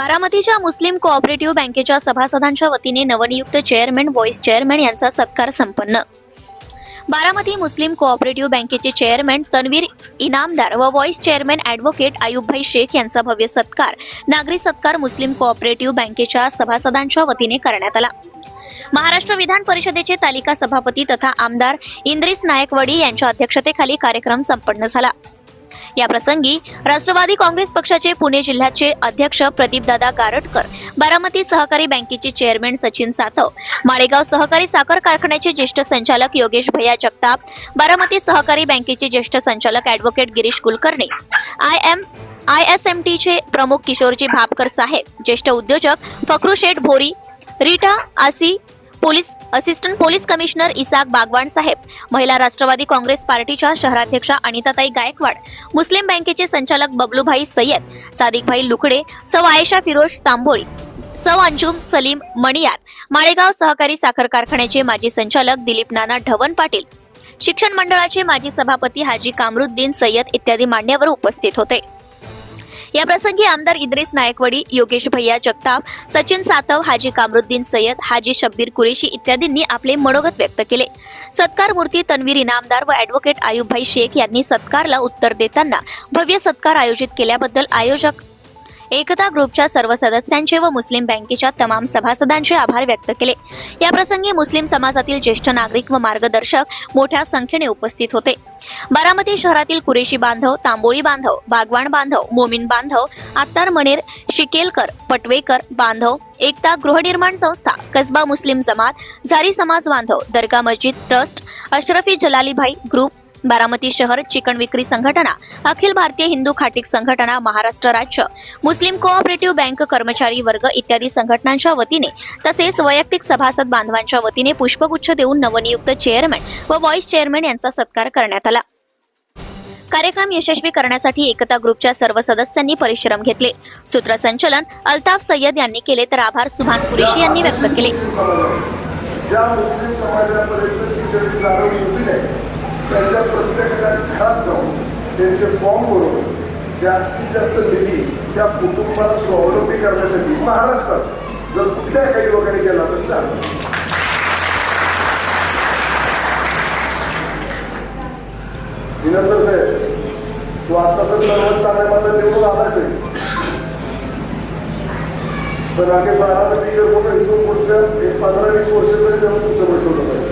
बारामतीच्या मुस्लिम कोऑपरेटिव्ह बँकेच्या सभासदांच्या वतीने नवनियुक्त चेअरमॅन व्हॉइस चेअरमॅन यांचा सत्कार संपन्न. बारामती मुस्लिम कोऑपरेटिव्ह बँकेचे चेअरमॅन तन्वीर इनामदार व vice chairman advocate Ayubbhai Shaikh यांचा भव्य सत्कार नागरी सत्कार मुस्लिम कोऑपरेटिव्ह बँकेच्या सभासदांच्या वतीने करण्यात आला. महाराष्ट्र विधान परिषदेचे तालिका सभापती तथा आमदार इंद्रिस नायकवडी यांच्या अध्यक्षतेखाली कार्यक्रम संपन्न झाला. या प्रसंगी राष्ट्रवादी काँग्रेस पक्षाचे पुणे जिल्ह्याचे अध्यक्ष प्रदीपदादा गारटकर बारामती सहकारी बँकेचे चेअरमॅन सचिन सातव माळेगाव सहकारी साखर कारखान्याचे ज्येष्ठ संचालक योगेश भैया जगताप बारामती सहकारी बँकेचे ज्येष्ठ संचालक advocate Girish Kulkarni I M I S M टीचे प्रमुख किशोरजी भापकर साहेब ज्येष्ठ उद्योजक फकरू शेठ भोरी रीटा आसी police assistant police commissioner Isaq Bagwan साहेब महिला राष्ट्रवादी काँग्रेस पार्टीच्या शहराध्यक्षा अनिताताई गायकवाड मुस्लिम बँकेचे संचालक बबलूभाई सय्यद सादिकभाई लुकडे सौ आयशा फिरोज तांबोळी सौ अंजुम सलीम मणियार माळेगाव सहकारी साखर कारखान्याचे माजी संचालक दिलीप नाना ढवन पाटील शिक्षण मंडळाचे माजी सभापती हाजी कामरुद्दीन सय्यद इत्यादी मान्यवर उपस्थित होते. याप्रसंगी आमदार इद्रिस नायकवडी योगेश भैया जगताप सचिन सातव हाजी कामरुद्दीन सय्यद हाजी शब्बीर कुरेशी इत्यादींनी आपले मनोगत व्यक्त केले. सत्कार मूर्ती तन्वीर इनामदार व ॲडव्होकेट आयुबभाई शेख यांनी सत्कारला उत्तर देताना भव्य सत्कार आयोजित केल्याबद्दल आयोजक एकता ग्रुपच्या सर्व सदस्यांचे व मुस्लिम बँकेच्या तमाम सभासदांचे आभार व्यक्त केले. याप्रसंगी मुस्लिम समाजातील ज्येष्ठ नागरिक व मार्गदर्शक मोठ्या संख्येने उपस्थित होते. बारामती शहरातील कुरेशी बांधव तांबोळी बांधव बागवान बांधव मोमीन बांधव आत्तार मणेर शिकेलकर पटवेकर बांधव एकता गृहनिर्माण संस्था कसबा मुस्लिम जमात झारी समाज बांधव दर्गा मस्जिद ट्रस्ट अशरफी जलालीभाई ग्रुप बारामती शहर चिकन विक्री संघटना अखिल भारतीय हिंदू खाटीक संघटना महाराष्ट्र राज्य मुस्लिम कोऑपरेटिव्ह बँक कर्मचारी वर्ग इत्यादी संघटनांच्या वतीने तसेच वैयक्तिक सभासद बांधवांच्या वतीने पुष्पगुच्छ देऊन नवनियुक्त चेअरमॅन व व्हाईस चेअरमॅन यांचा सत्कार करण्यात आला. कार्यक्रम यशस्वी करण्यासाठी एकता ग्रुपच्या सर्व सदस्यांनी परिश्रम घेतले. सूत्रसंचलन अल्ताफ सय्यद यांनी केले तर आभार सुभान कुरेशी यांनी व्यक्त केले. त्यांच्या प्रत्येकाच्या घरात जाऊन त्यांचे फॉर्म भरून जास्तीत जास्त निधी त्या कुटुंबाला स्वावलंबी करण्यासाठी महाराष्ट्रात जर कुठल्या काही वगैरे केला असेल तर विनंतर साहेब तू आता तर सर्वात चांगल्या मला निवडून आलाच आहे. पण आम्ही बारामती जर मग इथून पुढच्या एक पंधरा वीस वर्ष तरी जाऊन तुमचं भेटवलं पाहिजे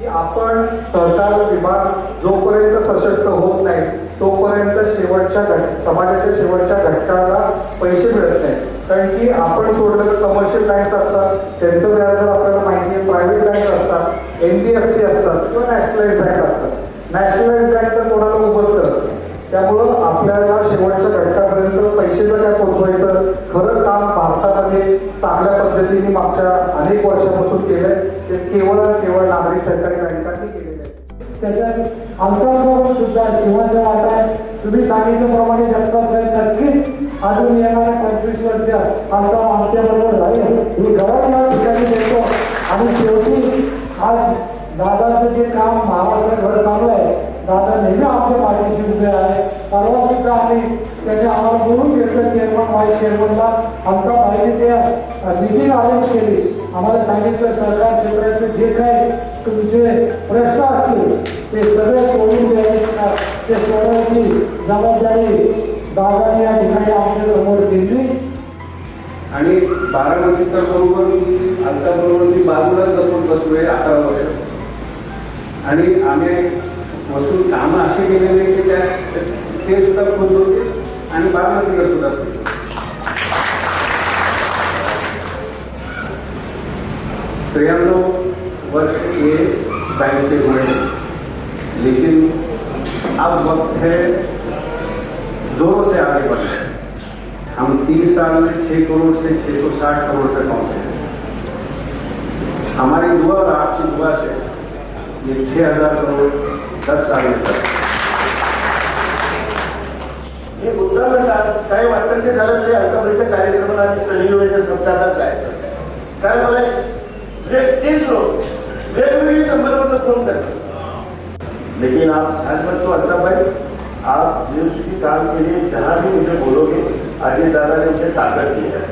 की आपण सहकार विभाग जोपर्यंत सशक्त होत नाही तोपर्यंत शेवटच्या घट समाजाच्या शेवटच्या घटकाला पैसे मिळत नाही. कारण की आपण सोडलं कमर्शियल बँक असतात त्यांचं व्याज आपल्याला माहिती आहे प्रायव्हेट बँक असतात एन बी एफ सी असतात किंवा नॅशनलाइज बँक असतात. नॅशनलाइज बँक तर कोणाला उभंच. करत त्यामुळं आपल्याला शेवटच्या घटकापर्यंत पैसे जर काय पोहोचवायचं खरं काम भारतामध्ये चांगल्या पद्धतीने मागच्या अनेक वर्षापासून केलंय. ते केवळ केवळ नागरिक सहकारी बँकांनी केलेलं आहे. त्याच्यात आमच्याबरोबर सुद्धा शिवाचा वाटा आहे. तुम्ही सांगितल्याप्रमाणे जगताप नक्कीच अजून येणाऱ्या पंचवीस वर्ष आमचा आमच्या बरोबर राहील. ही गरज ठिकाणी देतो आणि शेवटी आज दादाचं जे काम महाराष्ट्रभर चालू आहे दादा नेहमी आमच्या पाठीशी उभे आहे परवा सुद्धा आम्ही त्याने आम्हाला बोलून घेतलं चेअरमन व्हाईस चेअरमनला आमचा पाहिजे ते निधी आदेश केली. आम्हाला सांगितलं सरकार क्षेत्राचे जे काही तुमचे प्रश्न असतील ते सगळे सोडून द्यायचे ते सोडवण्याची जबाबदारी दादाने या ठिकाणी आमच्यासमोर दिली आणि बारा तर बरोबर आमच्या बरोबर मी बाजूलाच बसून आहे अकरा वर्ष. आणि आम्ही वस्तू कामं असे केलेले की त्या ते सुद्धा खुद होते आणि बारामतीकर सुद्धा होते. त्र्याण्णव वर्ष ये बैंक से हुए लेकिन अब वक्त है जोरों से आगे बढ़ना हम तीन साल में छह करोड़ से छह सौ साठ करोड़ तक पहुँचे हैं। हमारी दुआ और आपकी दुआ से ये छह हज़ार करोड़ दस साल में तक। मुद्दा काही वाटतं ते करतात लेकिन आप तो अच्छा भाई, आप की काम के लिए जहाँ भी मुझे बोलोगे अजय दादा ने मुझे ताकत दी है।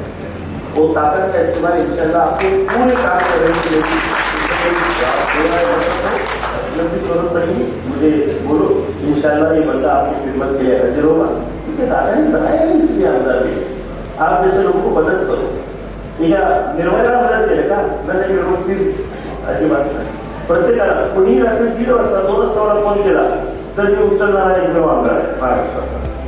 वो ताकत का इस्तेमाल इंशाल्लाह आपके पूरे काम करने के लिए ज़रूरत पड़ेगी मुझे बोलो, इंशाल्लाह ये बंदा आपकी खिदमत के लिए हाजिर होगा। क्योंकि दादा ने बताया इसलिए अंदर आप जैसे लोगों को मदद करो। ठीक आहे मदत केली का नाही व्यवस्थित अजिबात नाही प्रत्येकाला कुणीही रात्री दीड वाजता दोन वाजता फोन केला तर मी उचलणार एकदम आमदार आहे महाराष्ट्राचा